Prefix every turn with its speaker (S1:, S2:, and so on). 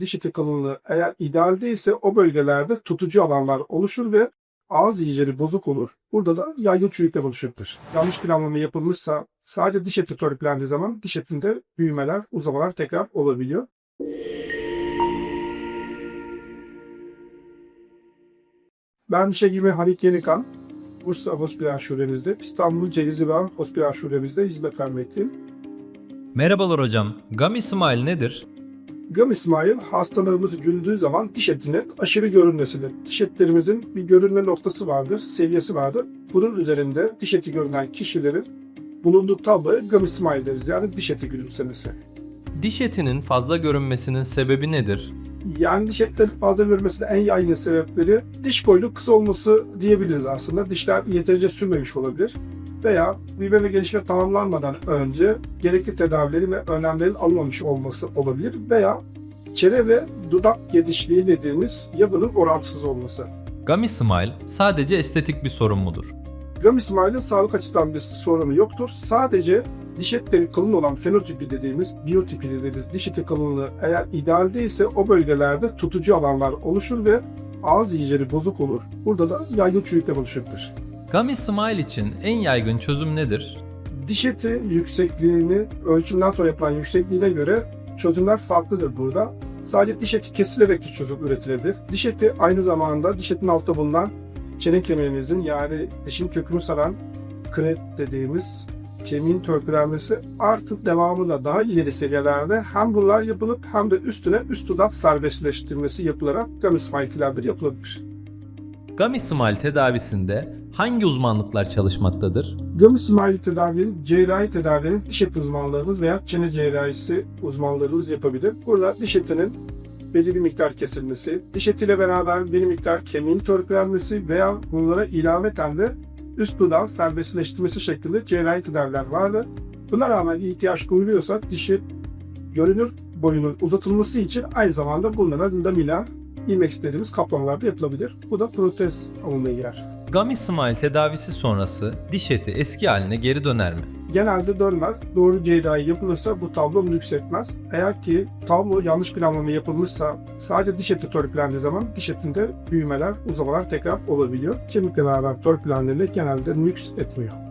S1: diş eti kalınlığı eğer ideal değilse o bölgelerde tutucu alanlar oluşur ve ağız yiyeceri bozuk olur. Burada da yaygın çürükler oluşabilir. Yanlış planlama yapılmışsa sadece diş eti törpülendiği zaman diş etinde büyümeler, uzamalar tekrar olabiliyor. Ben diş hekimi Halit Yenikan. Bursa Hospital Şubemizde, İstanbul Cevizli Bağ Hospital Şubemizde hizmet vermekteyim.
S2: Merhabalar hocam. Gum Smile nedir?
S1: Gum İsmail hastalarımız güldüğü zaman diş etinin aşırı görünmesidir. Diş etlerimizin bir görünme noktası vardır, seviyesi vardır. Bunun üzerinde diş eti görünen kişilerin bulunduğu tabloya gum İsmail deriz. Yani diş eti gülümsemesi.
S3: Diş etinin fazla görünmesinin sebebi nedir?
S1: Yani diş etlerin fazla görünmesinin en yaygın sebepleri diş boyunun kısa olması diyebiliriz aslında. Dişler yeterince sürmemiş olabilir. Veya büyüme ve gelişme tamamlanmadan önce gerekli tedavilerin ve önlemlerin alınmamış olması olabilir. Veya çene ve dudak genişliği dediğimiz yapının orantısız olması.
S2: Gummy Smile sadece estetik bir sorun mudur?
S1: Gum İsmail'in sağlık açısından bir sorunu yoktur. Sadece diş etleri kalın olan fenotipi dediğimiz, biyotipi dediğimiz diş eti kalınlığı eğer ideal değilse o bölgelerde tutucu alanlar oluşur ve ağız yiyeceri bozuk olur. Burada da yaygın çürükler oluşabilir.
S2: Gummy Smile için en yaygın çözüm nedir?
S1: Diş eti yüksekliğini ölçümden sonra yapılan yüksekliğine göre çözümler farklıdır burada. Sadece diş eti kesilerek de çözüm üretilebilir. Diş eti aynı zamanda diş etinin altta bulunan çene kemiğimizin yani dişin kökünü saran kret dediğimiz kemiğin törpülenmesi artık devamında daha ileri seviyelerde hem bunlar yapılıp hem de üstüne üst dudak serbestleştirmesi yapılarak gummy smile yapılabilir.
S2: Gummy Smile tedavisinde hangi uzmanlıklar çalışmaktadır?
S1: Gummy smile tedavinin, cerrahi tedavinin diş eti uzmanlarımız veya çene cerrahisi uzmanlarımız yapabilir. Burada diş etinin belli bir miktar kesilmesi, diş etiyle beraber bir miktar kemiğin törpülenmesi veya bunlara ilaveten de üst dudağın serbestleştirmesi şeklinde cerrahi tedaviler vardır. Buna rağmen ihtiyaç duyuluyorsa dişi görünür boyunun uzatılması için aynı zamanda bunlara lamina ilmek dediğimiz kaplamalar da yapılabilir. Bu da protez alımına girer.
S2: Gummy Smile tedavisi sonrası diş eti eski haline geri döner mi?
S1: genelde dönmez. Doğru cerrahi yapılırsa bu tablo nüksetmez. Eğer ki tablo yanlış planlama yapılmışsa sadece diş eti törpülendiği zaman diş etinde büyümeler, uzamalar tekrar olabiliyor. Kemikle beraber törpülendiğinde genelde nüks etmiyor.